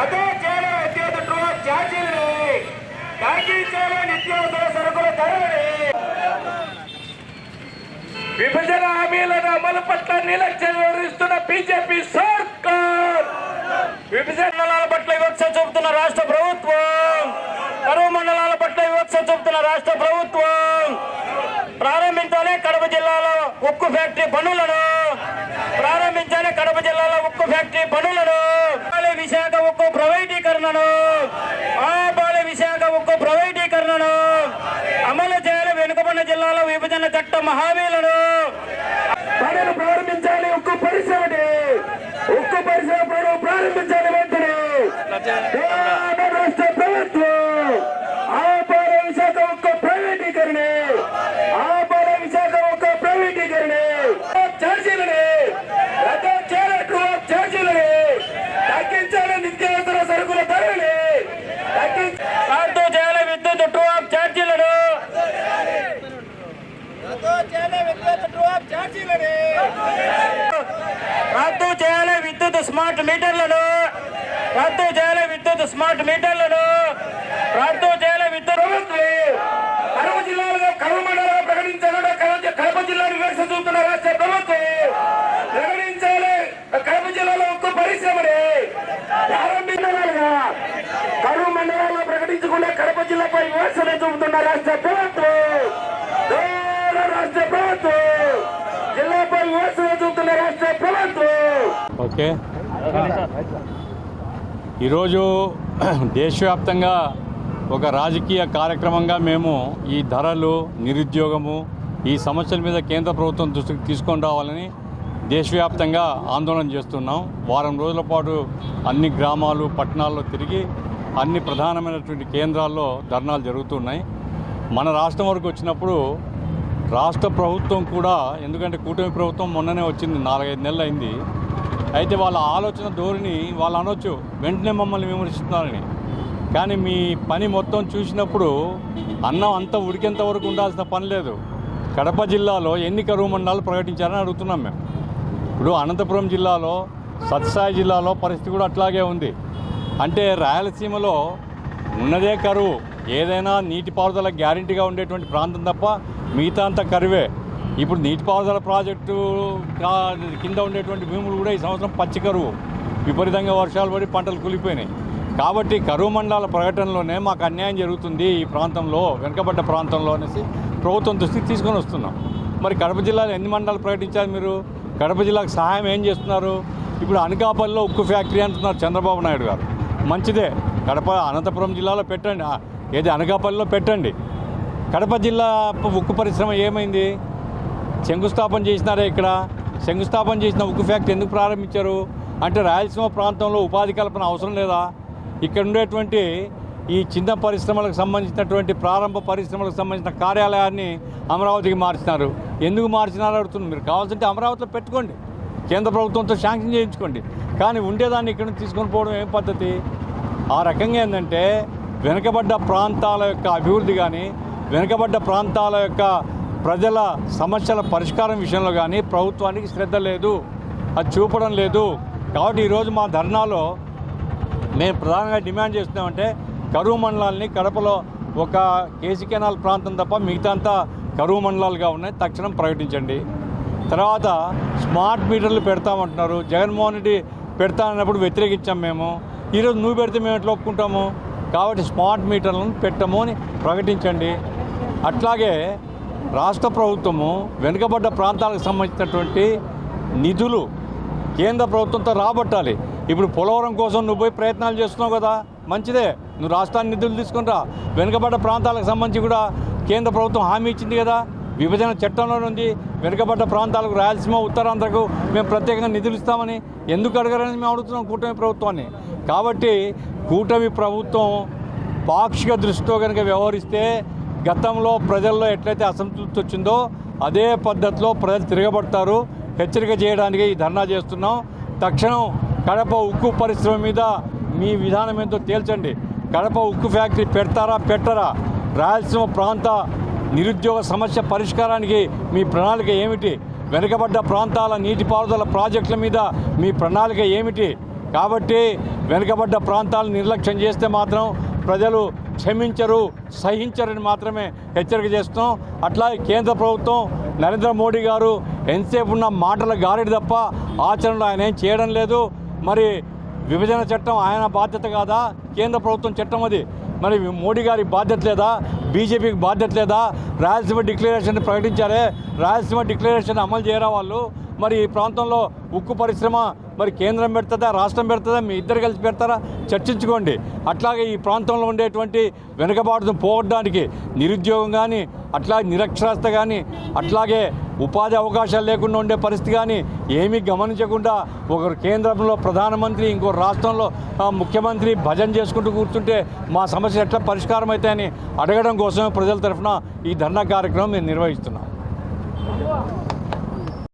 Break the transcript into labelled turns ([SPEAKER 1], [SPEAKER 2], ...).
[SPEAKER 1] అదే చేయాలి విద్యుత్ ట్రూప్ ఛార్జీలని తగ్గించాలి నిత్యావసర సరుకుల ధరలని విభజన హామీలను అమలు పట్ల నిర్లక్ష్యం వివరిస్తున్న బీజేపీ సర్కార్. విభజన మండలాల పట్ల వివక్ష చూపుతున్న రాష్ట్ర ప్రభుత్వం. కరువు మండలాల పట్ల వివక్ష చూపుతున్న రాష్ట్ర ప్రభుత్వం. ప్రారంభించాలి కడప జిల్లాలో ఉక్కు ఫ్యాక్టరీ పనులను. ప్రారంభించాలి కడప జిల్లాలో ఉక్కు ఫ్యాక్టరీ పనులను ఆపాలి విశాఖ ఉక్కు ప్రైవేటీకరణను ఆపాలి విశాఖ ఉక్కు ప్రైవేటీకరణను అమలు చేయాలి వెనుకబడిన జిల్లాలో విభజన చట్టం హామీలను పనులు ప్రారంభించాలి ఉక్కు పరిశ్రమని ఉక్కు పరిశ్రమ పనులు ప్రారంభించాలి వెంటనే తెలంగాణ రాష్ట్ర ప్రభుత్వం ఆపాల విశాఖ ఉక్కు ప్రైవేటీకరణ ఆపాల విశాఖ ఉక్కు ప్రైవేటీకరణ ఛార్జీలని రద్దు చేయాలి ట్రూ ఛార్జీలని తగ్గించాలి నిత్యావసర సరుకుల ధరలని తగ్గించ రద్దు చేయాలి విద్యుత్ ట్రూ ఛార్జీలను రద్దు చేయాలి విద్యుత్ స్మార్ట్ మీటర్లను రద్దు చేయాలి విద్యుత్ స్మార్ట్ మీటర్లను రద్దు చేయాలి విద్యుత్ కడప జిల్లాలో కడప మండలంగా ప్రకటించాలని కడప- కడప జిల్లాను వివక్ష చూపుతున్న రాష్ట్ర ప్రభుత్వం ప్రకటించాలి. కడప జిల్లాలో ఒక్క పరిశ్రమని ప్రారంభించాలిగా కరువు మండలాల్లో ప్రకటించకుండా కడప జిల్లాపై వివక్షను చూపుతున్న రాష్ట్ర ప్రభుత్వం రాష్ట్ర ప్రభుత్వం జిల్లాపై వివక్షను చూపుతున్న రాష్ట్ర ప్రభుత్వం.
[SPEAKER 2] ఓకే. ఈరోజు దేశవ్యాప్తంగా ఒక రాజకీయ కార్యక్రమంగా మేము ఈ ధరలు నిరుద్యోగము ఈ సమస్యల మీద కేంద్ర ప్రభుత్వం దృష్టికి తీసుకొని రావాలని దేశవ్యాప్తంగా ఆందోళన చేస్తున్నాం. వారం రోజుల పాటు అన్ని గ్రామాలు పట్టణాల్లో తిరిగి అన్ని ప్రధానమైనటువంటి కేంద్రాల్లో ధర్నాలు జరుగుతున్నాయి. మన రాష్ట్రం వరకు వచ్చినప్పుడు రాష్ట్ర ప్రభుత్వం కూడా ఎందుకంటే కూటమి ప్రభుత్వం మొన్ననే వచ్చింది నాలుగైదు నెలలు అయింది. అయితే వాళ్ళ ఆలోచన ధోరణి వాళ్ళు అనొచ్చు. వెంటనే మమ్మల్ని విమర్శిస్తున్నారని. కానీ మీ పని మొత్తం చూసినప్పుడు అన్నం అంతా ఉడికేంత వరకు ఉండాల్సిన పని లేదు. కడప జిల్లాలో ఎన్ని కరువు మండలాలు ప్రకటించారని అడుగుతున్నాం మేము. ఇప్పుడు అనంతపురం జిల్లాలో సత్సాయి జిల్లాలో పరిస్థితి కూడా అట్లాగే ఉంది. అంటే రాయలసీమలో ఉన్నదే కరువు. ఏదైనా నీటిపారుదల గ్యారంటీగా ఉండేటువంటి ప్రాంతం తప్ప మిగతా అంత కరువే. ఇప్పుడు నీటిపారుదల ప్రాజెక్టు కింద ఉండేటువంటి భూములు కూడా ఈ సంవత్సరం పచ్చి కరువు. విపరీతంగా వర్షాలు పడి పంటలు కూలిపోయినాయి. కాబట్టి కరువు మండల ప్రకటనలోనే మాకు అన్యాయం జరుగుతుంది ఈ ప్రాంతంలో వెనుకబడ్డ ప్రాంతంలో అనేసి ప్రభుత్వం దృష్టికి తీసుకొని వస్తున్నాం. మరి కడప జిల్లాలో ఎన్ని మండలాలు ప్రకటించారు మీరు? కడప జిల్లాకు సహాయం ఏం చేస్తున్నారు? ఇప్పుడు అనకాపల్లిలో ఉక్కు ఫ్యాక్టరీ అంటున్నారు చంద్రబాబు నాయుడు గారు. మంచిదే. కడప అనంతపురం జిల్లాలో పెట్టండి. ఏది అనకాపల్లిలో పెట్టండి. కడప జిల్లా ఉక్కు పరిశ్రమ ఏమైంది? శంకుస్థాపన చేసినారే ఇక్కడ? శంకుస్థాపన చేసిన ఉక్కు ఫ్యాక్టరీ ఎందుకు ప్రారంభించారు? అంటే రాయలసీమ ప్రాంతంలో ఉపాధి కల్పన అవసరం లేదా? ఇక్కడ ఉండేటువంటి ఈ చిన్న పరిశ్రమలకు సంబంధించినటువంటి ప్రారంభ పరిశ్రమలకు సంబంధించిన కార్యాలయాన్ని అమరావతికి మార్చినారు. ఎందుకు మార్చినారు అడుగుతున్నారు మీరు కావాల్సింటే అమరావతిలో పెట్టుకోండి. కేంద్ర ప్రభుత్వంతో శాంక్షన్ చేయించుకోండి. కానీ ఉండేదాన్ని ఇక్కడ నుంచి తీసుకొని పోవడం ఏం పద్ధతి? ఆ రకంగా ఏంటంటే వెనుకబడ్డ ప్రాంతాల యొక్క అభివృద్ధి కానీ వెనుకబడ్డ ప్రాంతాల యొక్క ప్రజల సమస్యల పరిష్కారం విషయంలో కానీ ప్రభుత్వానికి శ్రద్ధ లేదు అది చూపడం లేదు. కాబట్టి ఈరోజు మా ధర్నాలో మేము ప్రధానంగా డిమాండ్ చేస్తున్నామంటే కరువు మండలాల్ని కడపలో ఒక కేసీ కెనాల్ ప్రాంతం తప్ప మిగతా అంతా కరువు మండలాలుగా ఉన్నాయి. తక్షణం ప్రకటించండి. తర్వాత స్మార్ట్ మీటర్లు పెడతామంటున్నారు. జగన్మోహన్ రెడ్డి పెడతానన్నప్పుడు వ్యతిరేకించాం మేము. ఈరోజు నువ్వు పెడితే మేము ఎట్లా ఒప్పుకుంటాము? కాబట్టి స్మార్ట్ మీటర్లను పెట్టము అని ప్రకటించండి. అట్లాగే రాష్ట్ర ప్రభుత్వము వెనుకబడ్డ ప్రాంతాలకు సంబంధించినటువంటి నిధులు కేంద్ర ప్రభుత్వంతో రాబట్టాలి. ఇప్పుడు పోలవరం కోసం నువ్వు పోయి ప్రయత్నాలు చేస్తున్నావు కదా. మంచిదే. నువ్వు రాష్ట్రాన్ని నిధులు తీసుకుని రా వెనుకబడ్డ ప్రాంతాలకు సంబంధించి కూడా కేంద్ర ప్రభుత్వం హామీ ఇచ్చింది కదా. విభజన చట్టంలో ఉంది. వెనుకబడ్డ ప్రాంతాలకు రాయలసీమ ఉత్తరాంధ్రకు మేము ప్రత్యేకంగా నిధులు ఇస్తామని ఎందుకు అడగరని మేము అడుగుతున్నాం కూటమి ప్రభుత్వాన్ని. కాబట్టి కూటమి ప్రభుత్వం పాక్షిక దృష్టితో కనుక వ్యవహరిస్తే గతంలో ప్రజల్లో ఎట్లయితే అసంతృప్తి వచ్చిందో అదే పద్ధతిలో ప్రజలు తిరగబడతారు. హెచ్చరిక చేయడానికి ఈ ధర్నా చేస్తున్నాం. తక్షణం కడప ఉక్కు పరిశ్రమ మీద మీ విధానం ఏంటో తేల్చండి. కడప ఉక్కు ఫ్యాక్టరీ పెడతారా పెట్టరా? రాయలసీమ ప్రాంత నిరుద్యోగ సమస్య పరిష్కారానికి మీ ప్రణాళిక ఏమిటి? వెనుకబడ్డ ప్రాంతాల నీటిపారుదల ప్రాజెక్టుల మీద మీ ప్రణాళిక ఏమిటి? కాబట్టి వెనుకబడ్డ ప్రాంతాలను నిర్లక్ష్యం చేస్తే మాత్రం ప్రజలు క్షమించరు సహించరని మాత్రమే హెచ్చరిక చేస్తున్నాం. అట్లాగే కేంద్ర ప్రభుత్వం నరేంద్ర మోడీ గారు ఎంతసేపు ఉన్న మాటల గారెడి తప్ప ఆచరణలో ఆయన ఏం చేయడం లేదు. మరి విభజన చట్టం ఆయన బాధ్యత కాదా? కేంద్ర ప్రభుత్వం చట్టం అది. మరి మోడీ గారి బాధ్యత లేదా? బీజేపీకి బాధ్యత లేదా? రాయలసీమ డిక్లరేషన్ ప్రకటించారే. రాయలసీమ డిక్లరేషన్ అమలు చేయరా వాళ్ళు? మరి ఈ ప్రాంతంలో ఉక్కు పరిశ్రమ మరి కేంద్రం పెడుతుందా రాష్ట్రం పెడుతుందా మీ ఇద్దరు కలిసి పెడతారా? చర్చించుకోండి. అట్లాగే ఈ ప్రాంతంలో ఉండేటువంటి వెనుకబాటును పోగొట్టడానికి నిరుద్యోగం కానీ అట్లాగే నిరక్షరాస్త కానీ అట్లాగే ఉపాధి అవకాశాలు లేకుండా ఉండే పరిస్థితి కానీ ఏమీ గమనించకుండా ఒకరు కేంద్రంలో ప్రధానమంత్రి ఇంకో రాష్ట్రంలో ముఖ్యమంత్రి భజన చేసుకుంటూ కూర్చుంటే మా సమస్య ఎట్లా పరిష్కారం అవుతాయని అడగడం కోసమే ప్రజల తరఫున ఈ ధర్నా కార్యక్రమం మేము నిర్వహిస్తున్నాం.